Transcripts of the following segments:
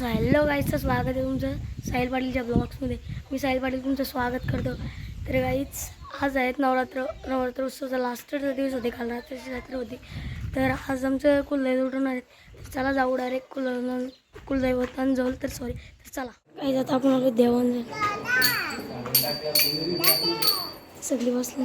Hello गाईचं स्वागत आहे तुमचं साहिल पाटीलच्या ब्लॉग्समध्ये मी साहिल पाटील तुमचं स्वागत करतो. तर गाईच आज आहेत नवरात्र नवरात्र उत्सवाचा लास्टचा दिवस होते काल रात्रीची रात्र होती. तर आज आमचं कुलदैवत उठवणार आहेत तर चला जाऊ डायरेक्ट कुल कुलदैवतान जाऊ तर सॉरी तर चला. काही जाता आपण आलो देवान जाईल सगळी बसली.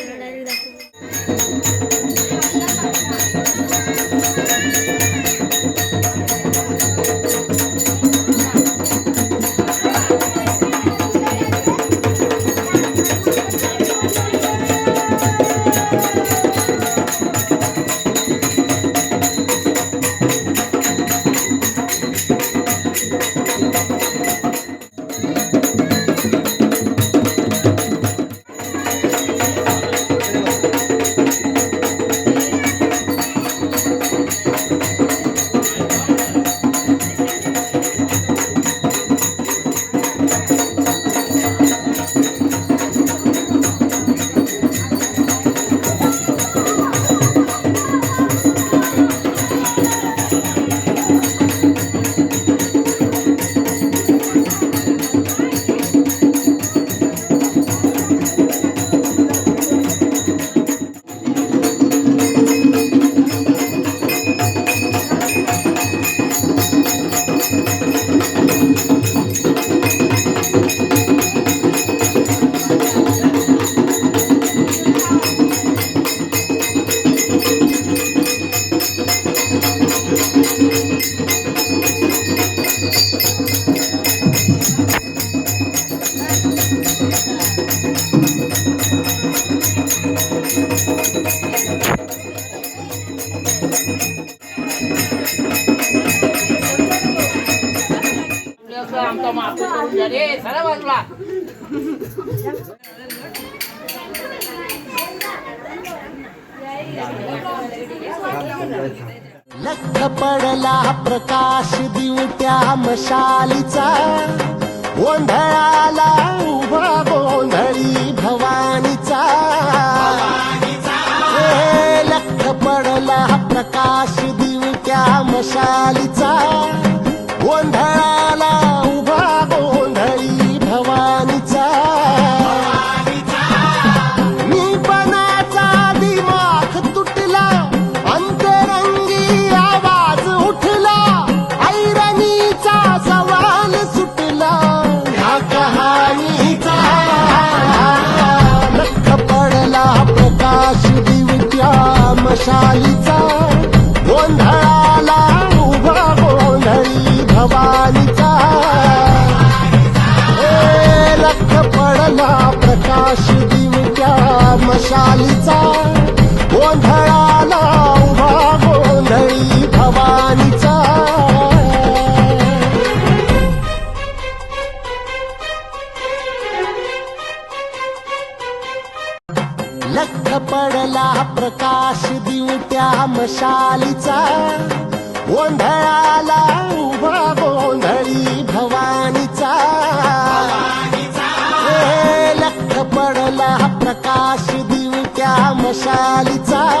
आमचा करून द्या रे चला बाजूला लख पडला प्रकाश दिवट्या मशालीचा गोंधळाला उभा शालीचा गोंधळाला उभा गोंधळी भवानीचा? ए लख पडला प्रकाश दिवट्या मशालीचा गोंधळ लख पडला प्रकाश दिवट्या मशालीचा. गोंधळाला उभा गोंधळी भवानीचा. लख पडला प्रकाश दिवट्या मशालीचा.